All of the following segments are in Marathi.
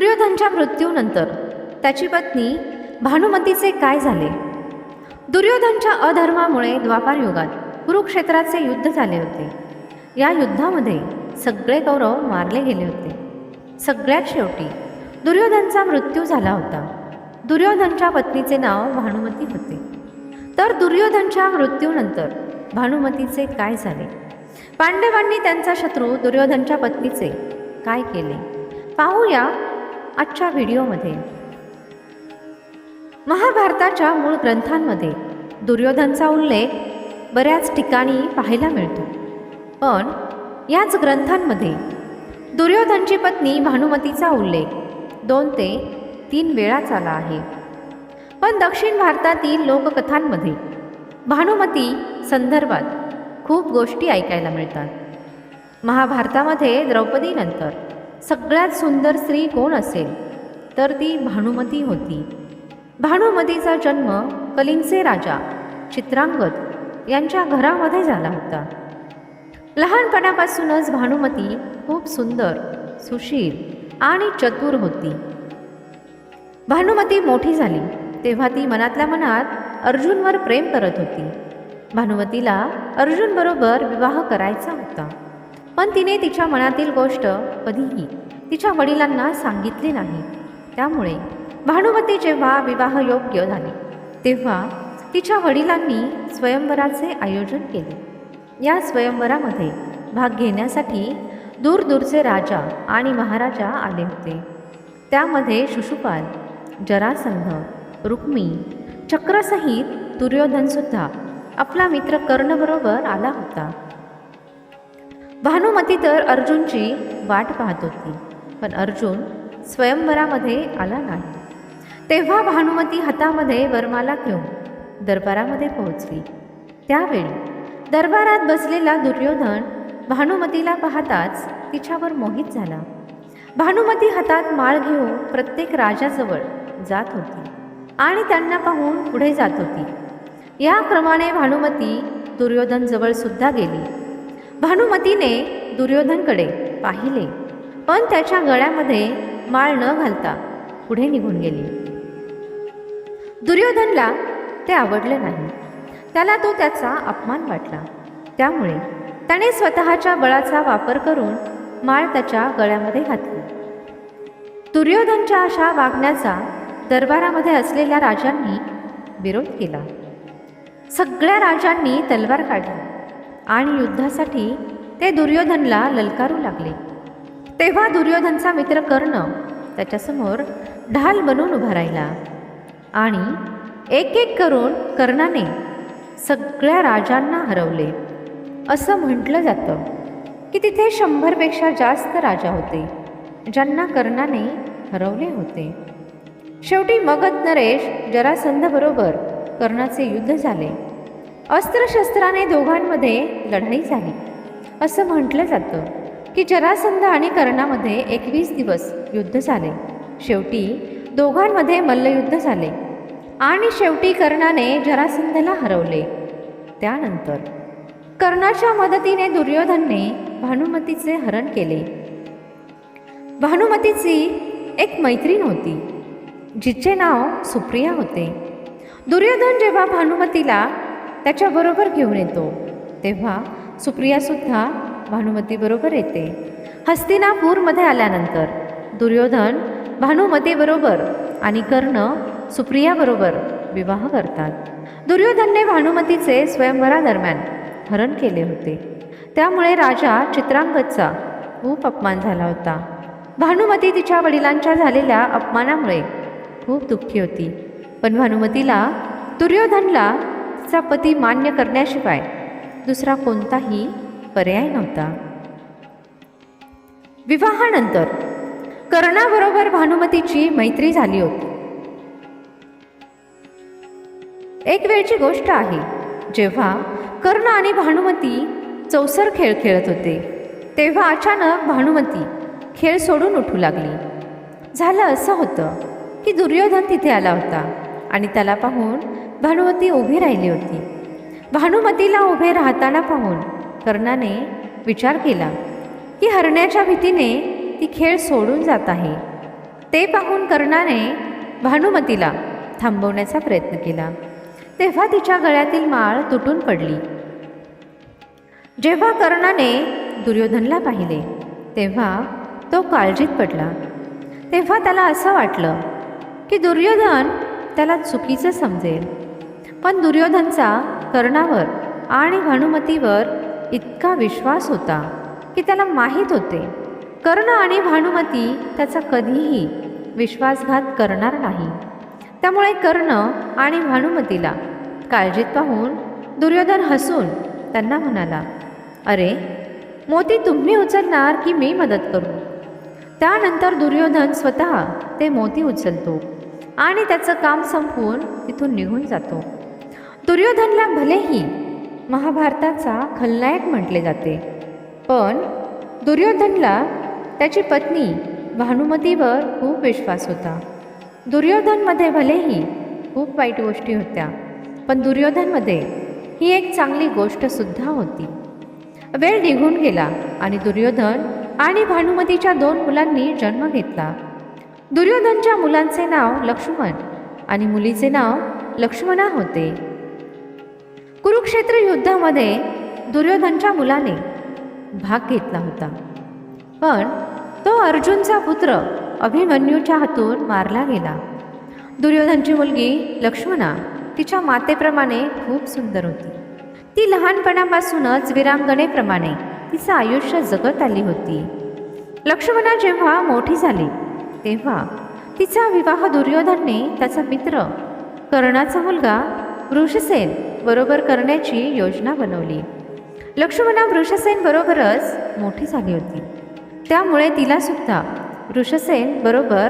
दुर्योधनच्या मृत्यूनंतर त्याची पत्नी भानुमतीचे काय झाले? दुर्योधनच्या अधर्मामुळे द्वापार युगात कुरुक्षेत्राचे युद्ध झाले होते. या युद्धामध्ये सगळे कौरव मारले गेले होते. सगळ्यात शेवटी दुर्योधनचा मृत्यू झाला होता. दुर्योधनच्या पत्नीचे नाव भानुमती होते. तर दुर्योधनच्या मृत्यूनंतर भानुमतीचे काय झाले? पांडवांनी त्यांचा शत्रू दुर्योधनच्या पत्नीचे काय केले? पाहूया आजच्या व्हिडिओमध्ये. महाभारताच्या मूळ ग्रंथांमध्ये दुर्योधनचा उल्लेख बऱ्याच ठिकाणी पाहायला मिळतो. पण याच ग्रंथांमध्ये दुर्योधनची पत्नी भानुमतीचा उल्लेख दोन ते तीन वेळाच आला आहे. पण दक्षिण भारतातील लोककथांमध्ये भानुमती संदर्भात खूप गोष्टी ऐकायला मिळतात. महाभारतामध्ये द्रौपदीनंतर सगळ्यात सुंदर स्त्री कोण असेल? तर ती भानुमती होती. भानुमतीचा जन्म कलिंगचे राजा चित्रांगद यांच्या घरामध्ये झाला होता. लहानपणापासूनच भानुमती खूप सुंदर सुशील आणि चतुर होती. भानुमती मोठी झाली तेव्हा ती मनातल्या मनात अर्जुनवर प्रेम करत होती. भानुमतीला अर्जुनबरोबर विवाह करायचा होता. पण तिने तिच्या मनातील गोष्ट कधीही तिच्या वडिलांना सांगितली नाही. त्यामुळे भानुमती जेव्हा विवाहयोग्य झाली तेव्हा तिच्या वडिलांनी स्वयंवराचे आयोजन केले. या स्वयंवरामध्ये भाग घेण्यासाठी दूरदूरचे राजा आणि महाराजा आले होते. त्यामध्ये शिशुपाल जरासंध रुक्मी चक्रसहित दुर्योधनसुद्धा आपला मित्र कर्णबरोबर आला होता. भानुमती तर अर्जुनची वाट पाहत होती पण अर्जुन स्वयंवरामध्ये आला नाही. तेव्हा भानुमती हातामध्ये वरमाला घेऊन दरबारामध्ये पोहोचली. त्यावेळी दरबारात बसलेला दुर्योधन भानुमतीला पाहताच तिच्यावर मोहित झाला. भानुमती हातात माळ घेऊन प्रत्येक राजाजवळ जात होती आणि त्यांना पाहून पुढे जात होती. या क्रमाने भानुमती दुर्योधनजवळ सुद्धा गेली. भानुमतीने दुर्योधनकडे पाहिले पण त्याच्या गळ्यामध्ये माळ न घालता पुढे निघून गेली. दुर्योधनला ते आवडले नाही. त्याला तो त्याचा अपमान वाटला. त्यामुळे त्याने स्वतःच्या बळाचा वापर करून माळ त्याच्या गळ्यामध्ये घातली. दुर्योधनच्या अशा वागण्याचा दरबारामध्ये असलेल्या राजांनी विरोध केला. सगळ्या राजांनी तलवार काढली. आणि युद्धासाठी ते दुर्योधनला ललकारू लागले. तेव्हा दुर्योधनचा मित्र कर्ण त्याच्यासमोर ढाल बनून उभा राहिला आणि एक एक करून कर्णाने सगळ्या राजांना हरवले. असं म्हटलं जातं की तिथे शंभरपेक्षा जास्त राजा होते ज्यांना कर्णाने हरवले होते. शेवटी मगध नरेश जरासंधबरोबर कर्णाचे युद्ध झाले. अस्त्रशस्त्राने दोघांमध्ये लढाई झाली. असं म्हटलं जातं की जरासंध आणि कर्णामध्ये एकवीस दिवस युद्ध झाले. शेवटी दोघांमध्ये मल्लयुद्ध झाले आणि शेवटी कर्णाने जरासंधला हरवले. त्यानंतर कर्णाच्या मदतीने दुर्योधनने भानुमतीचे हरण केले. भानुमतीची एक मैत्रीण होती जिचे नाव सुप्रिया होते. दुर्योधन जेव्हा भानुमतीला त्याच्याबरोबर घेऊन येतो. तेव्हा सुप्रियासुद्धा भानुमतीबरोबर येते. हस्तिनापूरमध्ये आल्यानंतर दुर्योधन भानुमतीबरोबर आणि कर्ण सुप्रियाबरोबर विवाह करतात. दुर्योधनने भानुमतीचे स्वयंवरादरम्यान हरण केले होते. त्यामुळे राजा चित्रांगदचा खूप अपमान झाला होता. भानुमती तिच्या वडिलांच्या झालेल्या अपमानामुळे खूप दुःखी होती. पण भानुमतीला दुर्योधनला तिचा पती मान्य करण्याशिवाय दुसरा कोणताही पर्याय नव्हता. विवाहानंतर कर्णाबरोबर भानुमतीची मैत्री झाली होती. एक वेळची गोष्ट आहे जेव्हा कर्ण आणि भानुमती चौसर खेळ खेळत होते तेव्हा अचानक भानुमती खेळ सोडून उठू लागली. झालं असं होतं की दुर्योधन तिथे आला होता आणि त्याला पाहून भानुमती उभी राहिली होती. भानुमतीला उभे राहताना पाहून कर्णाने विचार केला की हरण्याच्या भीतीने ती खेळ सोडून जात आहे. ते पाहून कर्णाने भानुमतीला थांबवण्याचा प्रयत्न केला. तेव्हा तिच्या गळ्यातील माळ तुटून पडली. जेव्हा कर्णाने दुर्योधनला पाहिले तेव्हा तो काळजीत पडला. तेव्हा त्याला असं वाटलं की दुर्योधन त्याला चुकीचं समजेल. पण दुर्योधनचा कर्णावर आणि भानुमतीवर इतका विश्वास होता की त्याला माहीत होते. कर्ण आणि भानुमती त्याचा कधीही विश्वासघात करणार नाही. त्यामुळे कर्ण आणि भानुमतीला काळजीत पाहून दुर्योधन हसून त्यांना म्हणाला अरे मोती तुम्ही उचलणार की मी मदत करू? त्यानंतर दुर्योधन स्वतः ते मोती उचलतो आणि त्याचं काम संपवून तिथून निघून जातो. दुर्योधनला भलेही महाभारताचा खलनायक म्हटले जाते पण दुर्योधनला त्याची पत्नी भानुमतीवर खूप विश्वास होता. दुर्योधनमध्ये भलेही खूप वाईट गोष्टी होत्या पण दुर्योधनमध्ये ही एक चांगली गोष्टसुद्धा होती. वेळ निघून गेला आणि दुर्योधन आणि भानुमतीच्या दोन मुलांनी जन्म घेतला. दुर्योधनच्या मुलांचे नाव लक्ष्मण आणि मुलीचे नाव लक्ष्मणा होते. कुरुक्षेत्र युद्धामध्ये दुर्योधनच्या मुलाने भाग घेतला होता. पण तो अर्जुनचा पुत्र अभिमन्यूच्या हातून मारला गेला. दुर्योधनची मुलगी लक्ष्मणा तिच्या मातेप्रमाणे खूप सुंदर होती. ती लहानपणापासूनच विरांगणेप्रमाणे तिचं आयुष्य जगत आली होती. लक्ष्मणा जेव्हा मोठी झाली तेव्हा तिचा विवाह दुर्योधनने त्याचा मित्र कर्णाचा मुलगा वृषसेन बरोबर करण्याची योजना बनवली. लक्ष्मणा वृषसेन बरोबरच मोठी झाली होती. त्यामुळे तिलासुद्धा वृषसेन बरोबर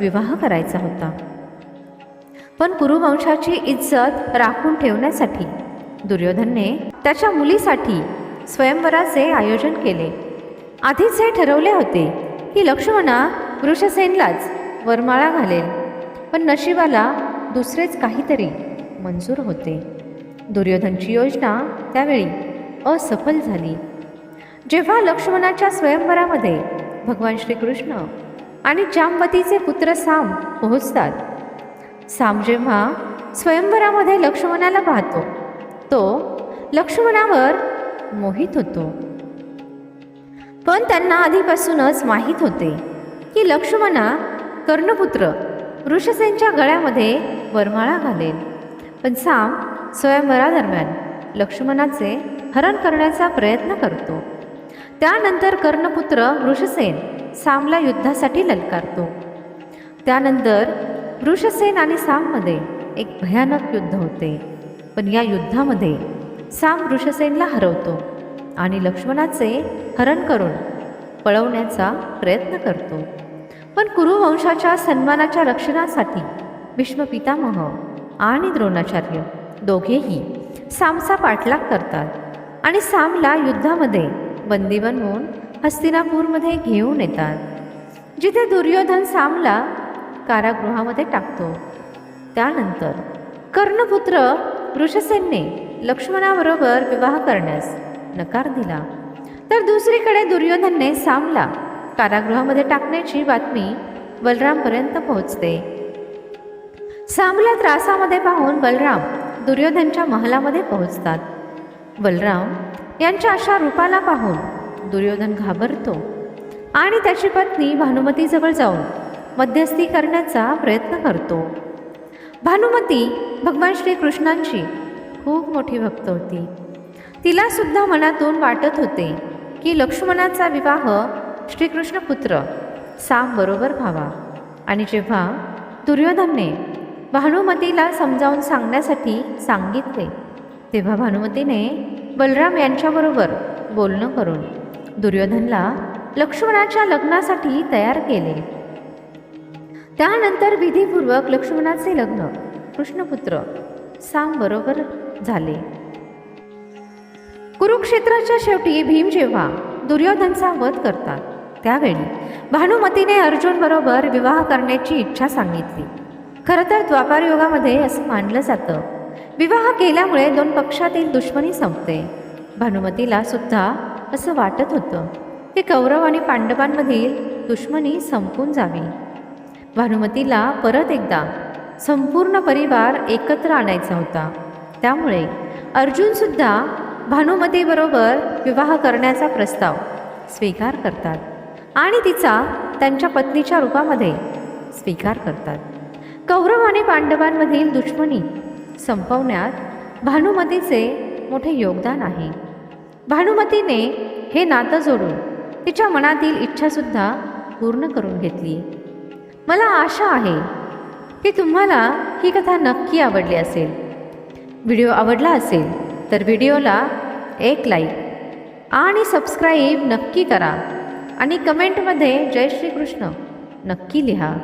विवाह करायचा होता. पण कुरुवंशाची इज्जत राखून ठेवण्यासाठी दुर्योधनने त्याच्या मुलीसाठी स्वयंवराचे आयोजन केले. आधीच हे ठरवले होते की लक्ष्मणा वृषसेनलाच वरमाळा घालेल. पण नशिबाला दुसरेच काहीतरी मंजूर होते. दुर्योधनची योजना त्यावेळी असफल झाली. जेव्हा लक्ष्मणाच्या स्वयंवरामध्ये भगवान श्रीकृष्ण आणि जामवतीचे पुत्र साम पोहोचतात साम जेव्हा स्वयंवरामध्ये लक्ष्मणाला पाहतो तो लक्ष्मणावर मोहित होतो. पण त्यांना आधीपासूनच माहीत होते की लक्ष्मणा कर्णपुत्र वृषसेनच्या गळ्यामध्ये वरमाळा घालेल. पण साम स्वयंवरादरम्यान लक्ष्मणाचे हरण करण्याचा प्रयत्न करतो. त्यानंतर कर्णपुत्र वृषसेन सामला युद्धासाठी ललकारतो. त्यानंतर वृषसेन आणि साममध्ये एक भयानक युद्ध होते. पण या युद्धामध्ये साम वृषसेनला हरवतो आणि लक्ष्मणाचे हरण करून पळवण्याचा प्रयत्न करतो. पण कुरुवंशाच्या सन्मानाच्या रक्षणासाठी भीष्म पितामह आणि द्रोणाचार्य. दोघेही सामचा पाठलाग करतात आणि सामला युद्धामध्ये बंदी बनवून हस्तिनापूरमध्ये घेऊन येतात. जिथे दुर्योधन सामला कारागृहामध्ये टाकतो. त्यानंतर कर्णपुत्र वृषसेनने लक्ष्मणाबरोबर विवाह करण्यास नकार दिला. तर दुसरीकडे दुर्योधनने सामला कारागृहामध्ये टाकण्याची बातमी बलरामपर्यंत पोहोचते. सामला त्रासामध्ये पाहून बलराम दुर्योधनच्या महलामध्ये पोहोचतात. बलराम यांच्या अशा रूपाला पाहून दुर्योधन घाबरतो आणि त्याची पत्नी भानुमतीजवळ जाऊन मध्यस्थी करण्याचा प्रयत्न करतो. भानुमती भगवान श्रीकृष्णांची खूप मोठी भक्त होती. तिलासुद्धा मनातून वाटत होते की लक्ष्मणाचा विवाह श्रीकृष्णपुत्र पुत्र बरोबर व्हावा. आणि जेव्हा दुर्योधनने भानुमतीला समजावून सांगण्यासाठी सांगितले. तेव्हा भानुमतीने बलराम यांच्याबरोबर बोलणं करून दुर्योधनला लक्ष्मणाच्या लग्नासाठी तयार केले. त्यानंतर विधीपूर्वक लक्ष्मणाचे लग्न कृष्णपुत्र साम बरोबर झाले. कुरुक्षेत्राच्या शेवटी भीम जेव्हा दुर्योधनचा वध करतात त्यावेळी भानुमतीने अर्जुन बरोबर विवाह करण्याची इच्छा सांगितली. खरं तर द्वापार युगामध्ये असं मानलं जातं. विवाह केल्यामुळे दोन पक्षातील दुश्मनी संपते. भानुमतीला सुद्धा असं वाटत होतं. की कौरव आणि पांडवांमधील दुश्मनी संपून जावी. भानुमतीला परत एकदा संपूर्ण परिवार एकत्र आणायचा होता. त्यामुळे अर्जुनसुद्धा भानुमतीबरोबर विवाह करण्याचा प्रस्ताव स्वीकार करतात आणि तिचा त्यांच्या पत्नीच्या रूपामध्ये स्वीकार करतात. कौरव आणि पांडवांमधील दुश्मनी संपवण्यात भानुमतीचे मोठे योगदान आहे. भानुमतीने हे नातं जोडून तिच्या मनातील इच्छासुद्धा पूर्ण करून घेतली. मला आशा आहे की तुम्हाला ही कथा नक्की आवडली असेल. व्हिडिओ आवडला असेल तर व्हिडिओला एक लाईक आणि सबस्क्राईब नक्की करा आणि कमेंटमध्ये जय श्रीकृष्ण नक्की लिहा.